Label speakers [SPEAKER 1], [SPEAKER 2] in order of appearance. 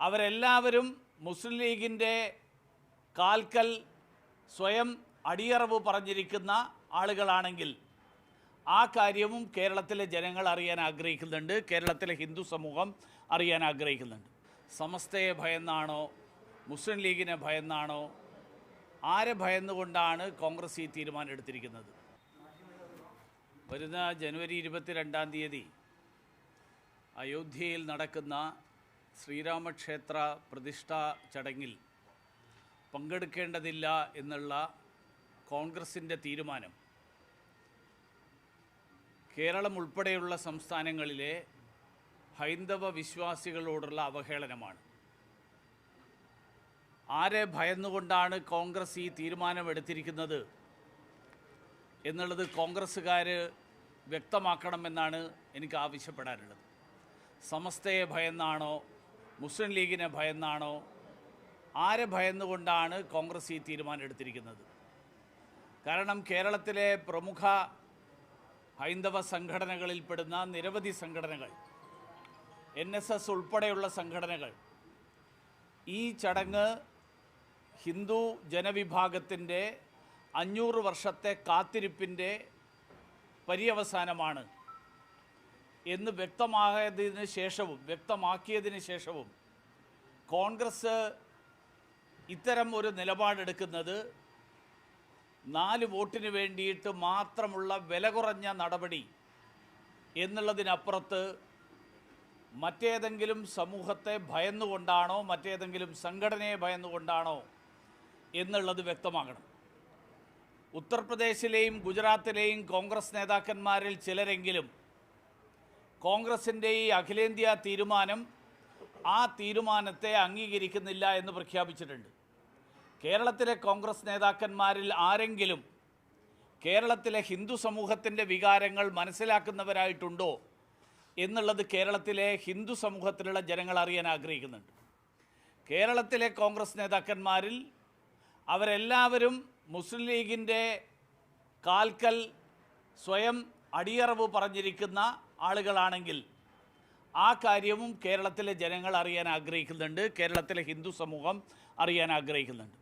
[SPEAKER 1] അവരെല്ലാവരും മുസ്ലിം ലീഗിന്റെ കാൽക്കൽ സ്വയം അടിയറവ് പറഞ്ഞിരിക്കുന്ന ആളുകളാണെങ്കിൽ ആ കാര്യവും കേരളത്തിലെ ജനങ്ങൾ അറിയാൻ ആഗ്രഹിക്കുന്നുണ്ട്. കേരളത്തിലെ ഹിന്ദു സമൂഹം അറിയാൻ ആഗ്രഹിക്കുന്നുണ്ട്. സമസ്തയെ ഭയന്നാണോ? മുസ്ലിം ലീഗിനെ ഭയന്നാണോ? ആരെ ഭയന്നുകൊണ്ടാണ് കോൺഗ്രസ് ഈ തീരുമാനം എടുത്തിരിക്കുന്നത് വരുന്ന ജനുവരി ഇരുപത്തിരണ്ടാം തീയതി അയോധ്യയിൽ നടക്കുന്ന ശ്രീരാമക്ഷേത്ര പ്രതിഷ്ഠാ ചടങ്ങിൽ പങ്കെടുക്കേണ്ടതില്ല എന്നുള്ള കോൺഗ്രസിന്റെ തീരുമാനം. കേരളം ഉൾപ്പെടെയുള്ള സംസ്ഥാനങ്ങളിലെ ഹൈന്ദവ വിശ്വാസികളോടുള്ള അവഹേളനമാണ്. ആരെ ഭയന്നുകൊണ്ടാണ് കോൺഗ്രസ് ഈ തീരുമാനമെടുത്തിരിക്കുന്നത് എന്നുള്ളത് കോൺഗ്രസ്സുകാർ വ്യക്തമാക്കണമെന്നാണ് എനിക്ക് ആവശ്യപ്പെടാനുള്ളത്. സമസ്തയെ ഭയന്നാണോ മുസ്ലിം ലീഗിനെ ഭയന്നാണോ? ആരെ ഭയന്നുകൊണ്ടാണ് കോൺഗ്രസ് ഈ തീരുമാനം എടുത്തിരിക്കുന്നത് കാരണം കേരളത്തിലെ പ്രമുഖ ഹൈന്ദവ സംഘടനകളിൽപ്പെടുന്ന നിരവധി സംഘടനകൾ എൻ എസ് എസ് ഉൾപ്പെടെയുള്ള സംഘടനകൾ ഈ ചടങ്ങ് ഹിന്ദു ജനവിഭാഗത്തിന്റെ അഞ്ഞൂറ് വർഷത്തെ കാത്തിരിപ്പിന്റെ പര്യവസാനമാണ്. എന്ന് വ്യക്തമായതിന് ശേഷവും വ്യക്തമാക്കിയതിന് ശേഷവും കോൺഗ്രസ് ഇത്തരം ഒരു നിലപാടെടുക്കുന്നത് നാല് വോട്ടിന് വേണ്ടിയിട്ട് മാത്രമുള്ള വില കുറഞ്ഞ നടപടി എന്നുള്ളതിനപ്പുറത്ത് മറ്റേതെങ്കിലും സമൂഹത്തെ ഭയന്നുകൊണ്ടാണോ മറ്റേതെങ്കിലും സംഘടനയെ ഭയന്നുകൊണ്ടാണോ എന്നുള്ളത് വ്യക്തമാകണം. ഉത്തർപ്രദേശിലെയും ഗുജറാത്തിലെയും കോൺഗ്രസ് നേതാക്കന്മാരിൽ ചിലരെങ്കിലും കോൺഗ്രസിന്റെ ഈ അഖിലേന്ത്യാ തീരുമാനം ആ തീരുമാനത്തെ അംഗീകരിക്കുന്നില്ല എന്ന് പ്രഖ്യാപിച്ചിട്ടുണ്ട്. കേരളത്തിലെ കോൺഗ്രസ് നേതാക്കന്മാരിൽ ആരെങ്കിലും കേരളത്തിലെ ഹിന്ദു സമൂഹത്തിന്റെ വികാരങ്ങൾ മനസ്സിലാക്കുന്നവരായിട്ടുണ്ടോ എന്നുള്ളത് കേരളത്തിലെ ഹിന്ദു സമൂഹത്തിലുള്ള ജനങ്ങൾ അറിയാൻ ആഗ്രഹിക്കുന്നുണ്ട്. കേരളത്തിലെ കോൺഗ്രസ് നേതാക്കന്മാരിൽ അവരെല്ലാവരും മുസ്ലിം ലീഗിന്റെ കാൽക്കൽ സ്വയം അടിയറവ് പറഞ്ഞിരിക്കുന്ന ആളുകളാണെങ്കിൽ ആ കാര്യവും കേരളത്തിലെ ജനങ്ങൾ അറിയാൻ ആഗ്രഹിക്കുന്നുണ്ട്. കേരളത്തിലെ ഹിന്ദു സമൂഹം അറിയാൻ ആഗ്രഹിക്കുന്നുണ്ട്.